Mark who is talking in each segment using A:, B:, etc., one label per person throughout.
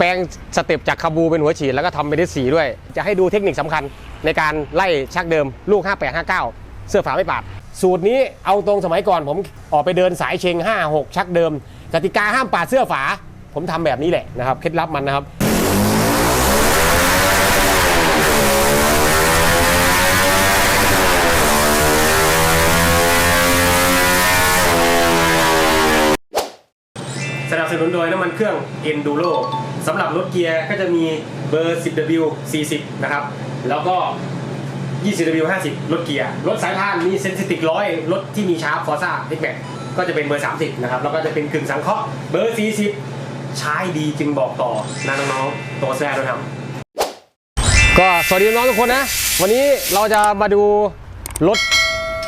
A: แปลงสเต็ปจากคาบูเป็นหัวฉีดแล้วก็ทำเป็นสีด้วย จะให้ดูเทคนิคสำคัญในการไล่ชักเดิมลูก 5859 เสื้อฝาไม่ปาด สูตรนี้เอาตรงสมัยก่อนผมออกไปเดินสายเชง 56 ชักเดิม กติกาห้ามปาดเสื้อฝา ผมทำแบบนี้แหละนะครับเคล็ดลับมันนะครับสนับสนุนโดยน้ำมันเครื่อง Enduro สำหรับรถเกียร์ก็จะมีเบอร์ 10W 40 นะครับ แล้วก็ 20W 50 รถเกียร์ รถสายพานมีเซนซิติกร้อยรถที่มีชาร์ปฟอร์ซ่าเล็กแบกก็จะเป็นเบอร์ 30 นะครับ แล้วก็จะเป็นกึ่งสังเคราะห์เบอร์ 40 ใช้ดีจึงบอกต่อนะน้องๆตัวแซ่ด้วยครับก็สวัสดีน้องทุกคนนะ วันนี้เราจะมาดูรถ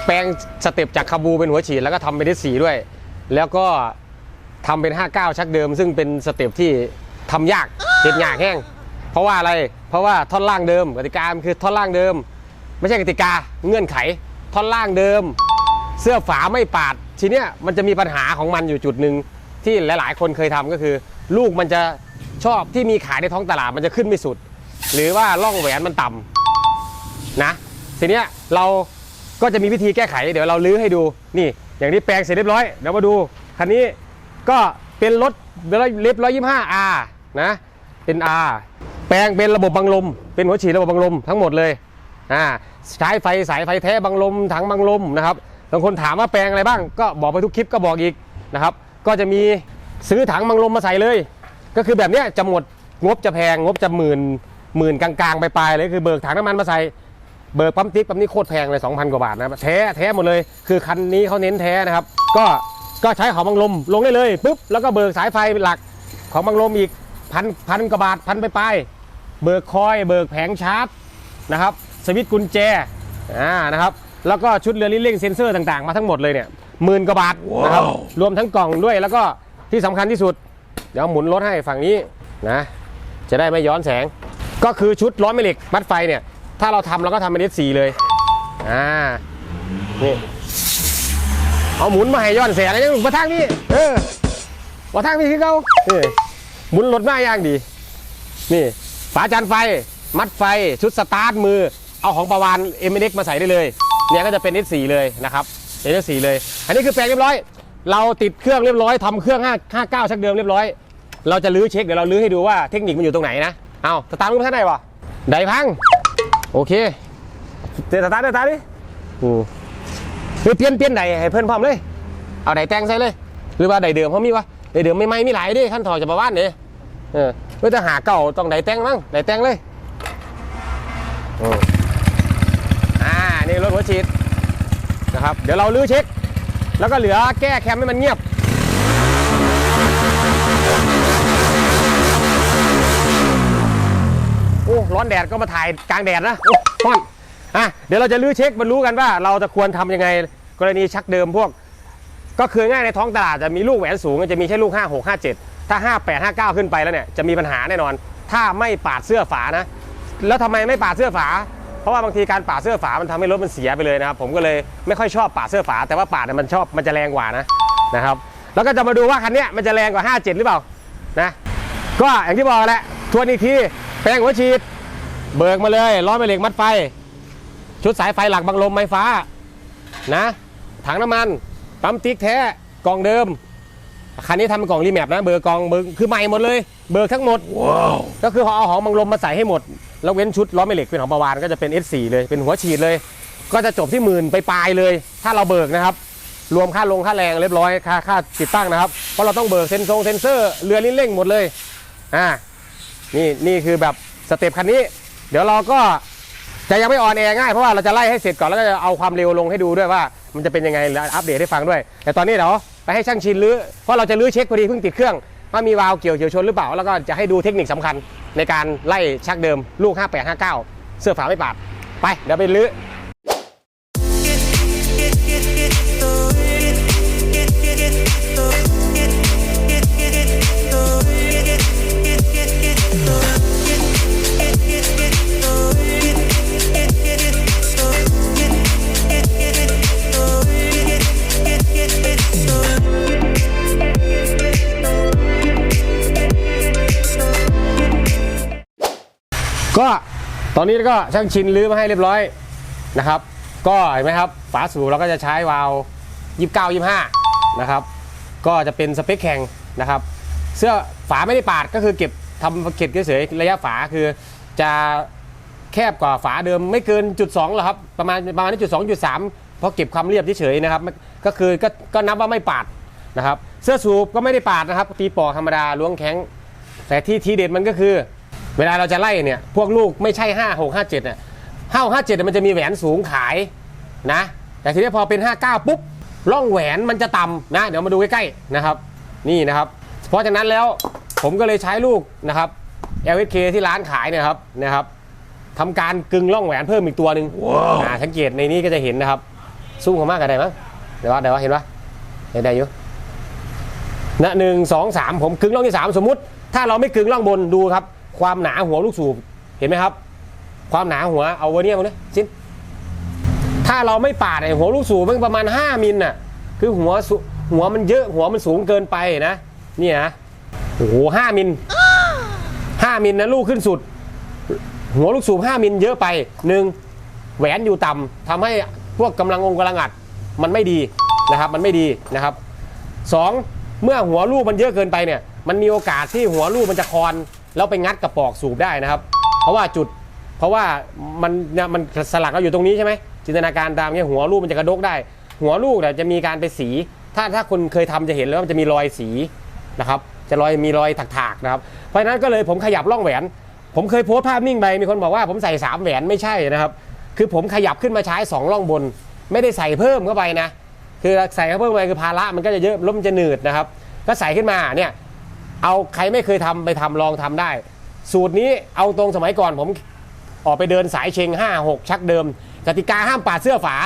A: แปลงสเต็ปจากคาบูเป็นหัวฉีดแล้วก็ทำเป็นเดสีด้วย แล้วก็ทำเป็น 59 ชักเดิม ซึ่งเป็นสเต็ปที่ ทำยากเห็ดยากแห้งเพราะว่าอะไรเพราะว่าท่อนล่างเดิมกติกามันคือท่อนล่างเดิม ไม่ใช่กติกาเงื่อนไข ท่อนล่างเดิม เสื้อฝาไม่ปาด ทีเนี้ยมันจะมีปัญหาของมันอยู่จุดหนึ่งที่หลาย ๆ คนเคยทำก็คือ ลูกมันจะชอบที่มีขายในท้องตลาดมันจะขึ้นไม่สุด หรือว่าล่องแหวนมันต่ำนะทีเนี้ยเราก็จะมีวิธีแก้ไขเดี๋ยวเราลื้อให้ดูนี่ อย่างนี้แปลงเสร็จเรียบร้อยเดี๋ยวมาดูคันนี้ก็เป็นรถ เล็บร้อยยี่ห้า R นะ เป็น R แปลงเป็นระบบบังลม เป็นหัวฉีดระบบบังลมทั้งหมดเลยอ่าใช้ไฟสายไฟแท้บังลมถังบังลมนะครับบางคนถามว่าแปลงอะไรบ้าง ก็บอกไปทุกคลิปก็บอกอีกนะครับ ก็จะมีซื้อถังบังลมมาใส่เลย ก็คือแบบนี้จะหมดงบจะแพงงบจะหมื่นหมื่นกลางๆไปปลายๆเลยคือเบิกถังน้ำมันมาใส่เบิกปั๊มติ๊กปั๊มนี้โคตรแพงเลย2,000 กว่าบาทนะแท้แท้หมดเลย คือคันนี้เขาเน้นแท้นะครับ ก็ ก็ใช้ของบังลมลงได้เลยปุ๊บแล้วก็เบิกสายไฟหลักของบังลมอีกพันพันกว่าบาทพันไปปลายๆเบิกคอยเบิกแผงชาร์จนะครับสวิตช์กุญแจอ่านะครับแล้วก็ชุดเรือลิ้นเร่งเซ็นเซอร์ต่างๆ มาทั้งหมดเลยเนี่ยหมื่นกว่าบาทนะครับรวมทั้งกล่องด้วยแล้วก็ที่สำคัญที่สุด เดี๋ยวหมุนรถให้ฝั่งนี้นะจะได้ไม่ย้อนแสง ก็คือชุดล้อแม่เหล็กมัดไฟเนี่ยถ้าเราทำเราก็ทำเป็น S4 เลยอ่านี่ เอาหมุนมาให้ย้อนแสงอะไรยังมาทางนี้เออมาทางนี้คือเขาเออหมุนรถมาอย่างดี นี่ฝาจานไฟ มัดไฟชุดสตาร์ทมือ เอาของประวาน m อ็มาใส่ได้เลย เนี่ยก็จะเป็น S4 เลยนะครับเป็น S4 เลย อันนี้คือแปลงเรียบร้อย เราติดเครื่องเรียบร้อยทำเครื่อง5 59ชักเดิมเรียบร้อย เราจะลื้อเช็คเดี๋ยวเราลื้อให้ดูว่าเทคนิคมันอยู่ตรงไหนนะเอาสตาร์ทมันท่านไหนวะไดพังโอเคเดี๋ยวสตาร์ทเดี๋ยวสตาร์ทดิอืม เฮ้ยเปลี่ยนเปลี่ยนไดให้เพื่อนพร้อมเลย เอาไดแต่งใส่เลย หรือว่าไดเดิมเขามีวะไดเดิมไม่ไม่มีหลายเดิขั้นถอดจากประว่านเนี่ยเออเพื่อจะหาเก่าต้องไดแต่งมั้งไดแต่งเลยอืมอ่านี่รถหัวฉีดนะครับ เดี๋ยวเราลื้อเช็ค แล้วก็เหลือแก้แคมให้มันเงียบโอ้ร้อนแดดก็มาถ่ายกลางแดดนะโอ้ร้อน อะเดี๋ยวเราจะลื้อเช็คมารู้กันว่า เราจะควรทำยังไงกรณีชักเดิมพวก ก็คือง่ายในท้องตลาดจะมีลูกแหวนสูงจะมีแค่ลูก 5 6 5 7 ถ้า 5 8 5 9 ขึ้นไปแล้วเนี่ยจะมีปัญหาแน่นอน ถ้าไม่ปาดเสื้อฝานะ แล้วทำไมไม่ปาดเสื้อฝา เพราะว่าบางทีการปาดเสื้อฝามันทำให้รถมันเสียไปเลยนะครับผมก็เลยไม่ค่อยชอบปาดเสื้อฝา แต่ว่าปาดเนี่ยมันชอบมันจะแรงกว่านะนะครับแล้วก็จะมาดูว่าคันนี้มันจะแรงกว่า 57 หรือเปล่านะก็อย่างที่บอกแหละทวนอีกทีแปลงหัวฉีด เบิกมาเลยล้อแม่เหล็กมัดไฟ ชุดสายไฟหลักบังลมไฟฟ้านะถังน้ำมันปั๊มติ๊กแท้กล่องเดิม คันนี้ทำเป็นกล่องรีแมปนะ เบอร์กล่องเบอร์คือใหม่หมดเลย เบอร์ทั้งหมดก็คือเขาเอาของบังลมมาใส่ให้หมด แล้วเว้นชุดล้อแม่เหล็กเป็นของประวานก็จะเป็น S4 เลยเป็นหัวฉีดเลย ก็จะจบที่หมื่นไปปลายๆเลย ถ้าเราเบิกนะครับ รวมค่าลงค่าแรงเรียบร้อยค่าค่าติดตั้งนะครับเพราะเราต้องเบิกเซนซงเซนเซอร์เรือลิ้นเร่งหมดเลยอ่านี่นี่คือแบบสเต็ปคันนี้ เดี๋ยวเราก็ จะยังไม่ออนแอร์ง่ายเพราะว่าเราจะไล่ให้เสร็จก่อนแล้วก็จะเอาความเร็วลงให้ดูด้วยว่า มันจะเป็นยังไงแล้วอัปเดตให้ฟังด้วย แต่ตอนนี้เดี๋ยวไปให้ช่างชินรื้อเพราะเราจะรื้อเช็คพอดีเพิ่งติดเครื่องว่ามีวาล์วเกี่ยวเฉียวชนหรือเปล่า แล้วก็จะให้ดูเทคนิคสำคัญในการไล่ชักเดิมลูก 5859 เสื้อฝาไม่ปาดไปเดี๋ยวไปรื้อ ตอนนี้ก็ช่างชินลื้อมาให้เรียบร้อยนะครับ ก็เห็นไหมครับฝาสูบเราก็จะใช้วาล์ว29 25นะครับก็จะเป็นสเปคแข่งนะครับ เสื้อฝาไม่ได้ปาดก็คือเก็บทำเก็บเฉยๆระยะฝาคือจะแคบกว่าฝาเดิมไม่เกินจุดสองหรอครับประมาณประมาณนี้จุดสองจุดสามเพราะเก็บความเรียบเฉยๆนะครับ ก็คือก็ก็นับว่าไม่ปาดนะครับ เสื้อสูบก็ไม่ได้ปาดนะครับตีปอกธรรมดาล้วงแข็ง แต่ที่ทีเด็ดมันก็คือ เวลาเราจะไล่เนี่ยพวกลูกไม่ใช่5 6 5 7เนี่ยห้าห้าเจ็ดมันจะมีแหวนสูงขายนะ แต่ทีนี้พอเป็น59ปุ๊บร่องแหวนมันจะต่ำนะเดี๋ยวมาดูใกล้ๆนะครับ นี่นะครับ เพราะฉะนั้นแล้วผมก็เลยใช้ลูกนะครับ LSK ที่ร้านขายเนยครับนะครับทำการกึงร่องแหวนเพิ่มอีกตัวหนึ่งอ่าสังเกตในนี้ก็จะเห็นนะครับซูมเข้ามากกันได้มั้งเดี๋ยวว่าเดี๋ยวว่าเห็นปะเห็นได้อยู่นะหนึ่งสองสามผมกึงร่องที่สามสมมุติ ถ้าเราไม่กึงร่องบนดูครับ ความหนาหัวลูกสูบเห็นไหมครับ ความหนาหัวเอาเวอร์เนี่ยมาเลยชิ้นถ้าเราไม่ปาดไอ้หัวลูกสูบมันประมาณ 5มิลน่ะคือหัวหัวมันเยอะหัวมันสูงเกินไปนะนี่นะโอ้โหห้ามิลห้ามิลนะลูกขึ้นสุด หัวลูกสูบ5มิลเยอะไปหนึ่งแหวนอยู่ต่ำทำให้พวกกำลังองค์กำลังอัดมันไม่ดีนะครับ มันไม่ดีนะครับสองเมื่อหัวลูกมันเยอะเกินไปเนี่ย มันมีโอกาสที่หัวลูกมันจะคอน แล้วไปงัดกระปอกสูบได้นะครับ เพราะว่าจุดเพราะว่ามันเนี่ยมันสลักเราอยู่ตรงนี้ใช่ไหมจินตนาการตามเงี้ยหัวลูกมันจะกระดกได้ หัวลูกเนี่ยจะมีการไปสี ถ้าถ้าคนเคยทำจะเห็นแล้วมันจะมีรอยสีนะครับจะรอยมีรอยถากๆนะครับเพราะฉะนั้นก็เลยผมขยับร่องแหวน ผมเคยโพสต์ภาพนิ่งไปมีคนบอกว่าผมใส่สามแหวนไม่ใช่นะครับ คือผมขยับขึ้นมาใช้สองร่องบน ไม่ได้ใส่เพิ่มเข้าไปนะคือใส่เพิ่มไปคือภาระมันก็จะเยอะล้มันจะหนืดนะครับ ก็ใส่ขึ้นมาเนี่ย เอาใครไม่เคยทำไปทำลองทำได้ สูตรนี้เอาตรงสมัยก่อนผมออกไปเดินสายเชง5 6 ชักเดิม กติกาห้ามปาดเสื้อฝา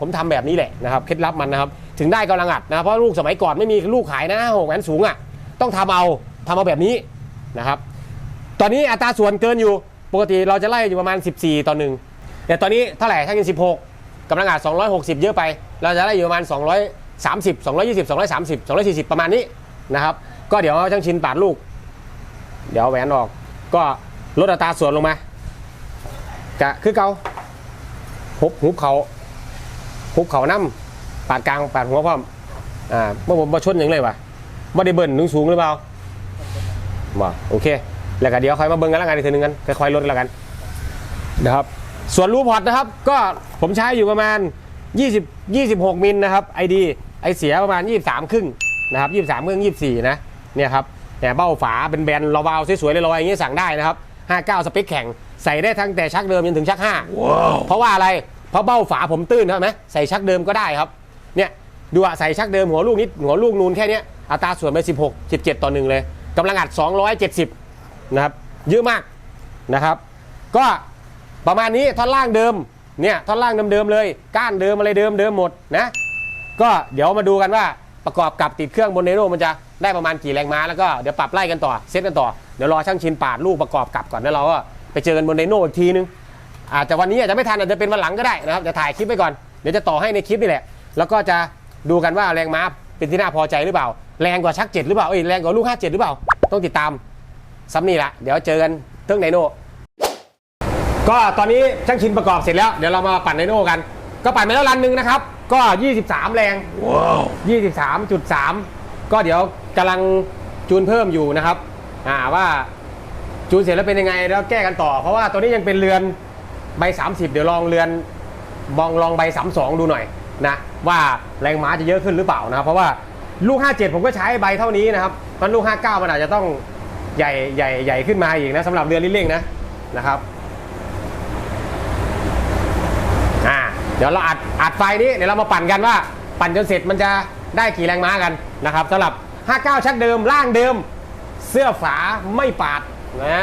A: ผมทำแบบนี้แหละนะครับเคล็ดลับมันนะครับ ถึงได้กำลังอัดนะเพราะลูกสมัยก่อนไม่มีลูกขายนะหกแหวนสูงอะต้องทำเอาทำเอาแบบนี้นะครับ ตอนนี้อัตราส่วนเกินอยู่ปกติเราจะไล่อยู่ประมาณ 14 ต่อหนึ่งแต่ตอนนี้เท่าไหร่ถ้าเป็น16กำลังอัด260 เยอะไป เราจะไล่อยู่ประมาณ 230 220 230 240 ประมาณนี้นะครับ ก็เดี๋ยวช่างชินปาดลูก เดี๋ยวแหวนออก ก็ลดอัตราส่วนลงมากะคือเกาหุบหุบเขาหุบเขาน้ำปาดกลางปาดหัวพร้อมอ่าเมื่อผมมาชนอย่างเลยวะไม่ได้เบิ่นนึงสูงหรือเปล่าบ่โอเค แล้วก็เดี๋ยวค่อยมาเบิ่งกันแล้วกันอีกทีนึงกันค่อยๆลดแล้วกันนะครับส่วนรูพอร์ตนะครับ ก็ผมใช้อยู่ประมาณ 20 26 มิลนะครับไอดีไอเสียประมาณ 23 ครึ่งนะครับ 23 ครึ่ง 24 นะ เนี่ยครับแต่เบ้าฝาเป็นแบนเราวาวสวยๆลอยๆอย่างนี้สั่งได้นะครับ 59 สเปคแข่งใส่ได้ทั้งแต่ชักเดิมจนถึงชัก5เพราะว่าอะไร เพราะเบ้าฝาผมตื้นใช่ไหมใส่ชักเดิมก็ได้ครับเนี่ยดูอะใส่ชักเดิมหัวลูกนิดหัวลูกนูนแค่เนี้ยอัตราส่วนไป 16 17 ต่อหนึ่งเลยกำลังอัด 270 นะครับ เยอะมากนะครับ ก็ประมาณนี้ท่อนล่างเดิมเนี่ยท่อนล่างเดิมๆเลย ก้านเดิมอะไรเดิมเดิมหมดนะก็เดี๋ยวมาดูกันว่า ประกอบกับติดเครื่องบนเนโรมันจะได้ประมาณกี่แรงม้าแล้วก็เดี๋ยวปรับไล่กันต่อเซตกันต่อเดี๋ยวรอช่างชินปาดลูกประกอบกับก่อนแล้วเราก็ไปเจอกันบนเนโรอีกทีนึงอาจจะวันนี้อาจจะไม่ทันอาจจะเป็นวันหลังก็ได้นะครับจะถ่ายคลิปไปก่อนเดี๋ยวจะต่อให้ในคลิปนี่แหละ แล้วก็จะดูกันว่าแรงม้าเป็นที่น่าพอใจหรือเปล่า แรงกว่าชักเจ็ดหรือเปล่าเอ้ยแรงกว่าลูกห้าเจ็ดหรือเปล่า ต้องติดตามซ้ำนี่ละเดี๋ยวเจอกันเรื่องไนโนก็ตอนนี้ช่างชินประกอบเสร็จแล้วเดี๋ยวเรามาปั่นไดโน่กัน ก็ปั่นไปแล้วรันหนึ่งนะครับ ก็ 23 แรง23.3 ก็เดี๋ยวกำลังจูนเพิ่มอยู่นะครับ อ่าว่าจูนเสร็จแล้วเป็นยังไงแล้วแก้กันต่อ เพราะว่าตัวนี้ยังเป็นเรือนใบ 30 เดี๋ยวลองเรือนมองลองใบ 32 ดูหน่อยนะว่าแรงม้าจะเยอะขึ้นหรือเปล่านะครับ เพราะว่าลูก 57 ผมก็ใช้ใบเท่านี้นะครับตอนลูก 59 มันอาจจะต้องใหญ่ใหญ่ใหญ่ขึ้นมาอีกนะสำหรับเรือนลิ้นเร่งนะนะครับ อ่าเดี๋ยวเราอัดอัดไฟนี้เดี๋ยวเรามาปั่นกันว่า ปั่นจนเสร็จมันจะได้กี่แรงม้ากันนะครับสำหรับ 59 ชักเดิมล่างเดิม เสื้อฝาไม่ปาดนะ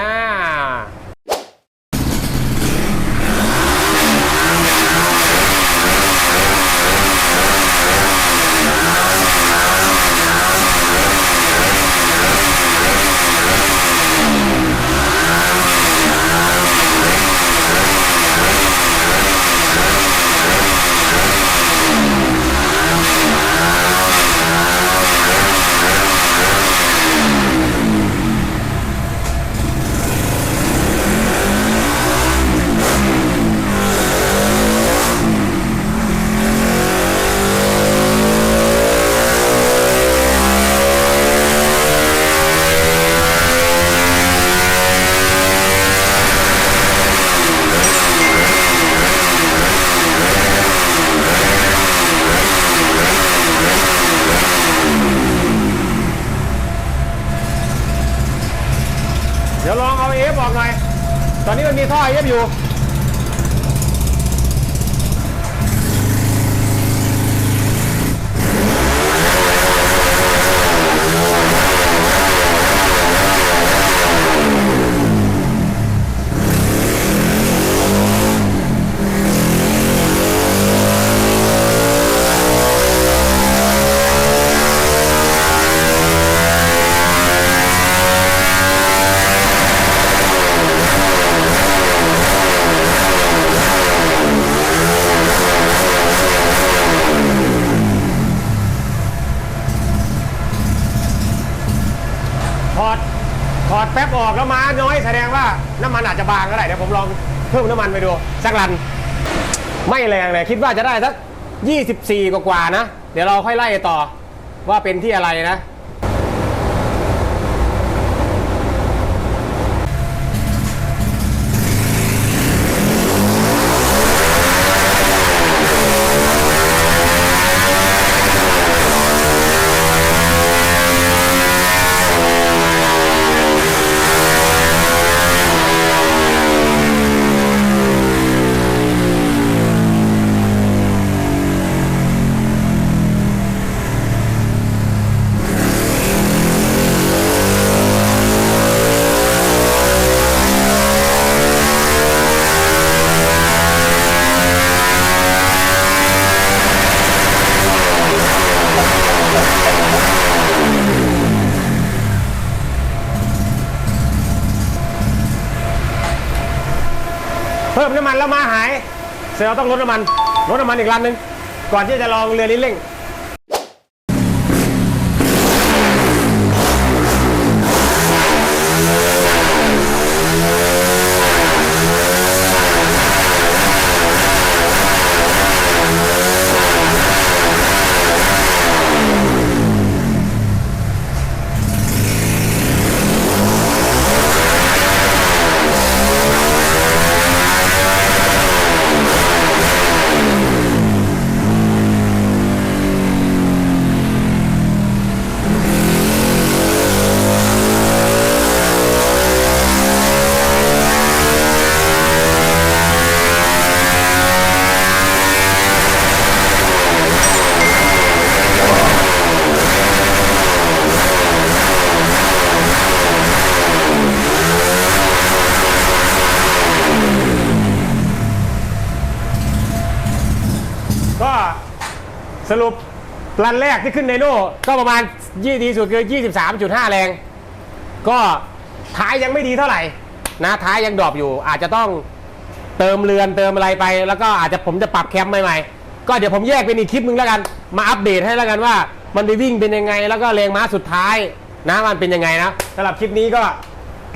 A: ออกแล้วม้าน้อยแสดงว่าน้ำมันอาจจะบางก็ได้เดี๋ยวผมลองเพิ่มน้ำมันไปดูสักลัน ไม่แรงเลยคิดว่าจะได้สัก 24 กว่าๆนะ เดี๋ยวเราค่อยไล่ต่อว่าเป็นที่อะไรนะำมันแล้วมาหายเสร็จเราต้องลดน้ำมันลดน้ำมันอีกรันหนึ่งก่อนที่จะลองเรือลิ้นเร่ง ก็สรุปรันแรกที่ขึ้นไดโน่ก็ประมาณยี่ดีสุดคือ 23.5 แรง ก็ท้ายยังไม่ดีเท่าไหร่นะท้ายยังดรอปอยู่ อาจจะต้องเติมเรือนเติมอะไรไป แล้วก็อาจจะผมจะปรับแคมใหม่ๆ ก็เดี๋ยวผมแยกเป็นอีกคลิปนึงแล้วกัน มาอัปเดตให้แล้วกันว่า มันไปวิ่งเป็นยังไง แล้วก็แรงม้าสุดท้ายนะมันเป็นยังไงนะสำหรับคลิปนี้ก็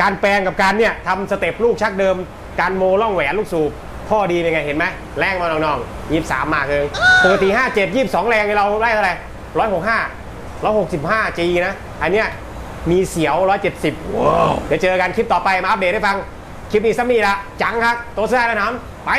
A: การแปลงกับการเนี่ยทำสเต็ปลูกชักเดิม การโมล่องแหวนลูกสูบ ท่อดีเป็นไงเห็นไหมแรงมาน้องๆยี่สามมาเองปกติห้าเจ็ดยี่สองแรงเราได้เท่าไหร่ร้อยหกห้าร้อยหกสิบห้าจีนะ อันเนี้ยมีเสียวร้อยเจ็ดสิบเดี๋ยวเจอกันคลิปต่อไปมาอัปเดตให้ฟัง คลิปนี้ซ้ำนี่ละจังครับ ตัวเสื้อแล้วน้ำไป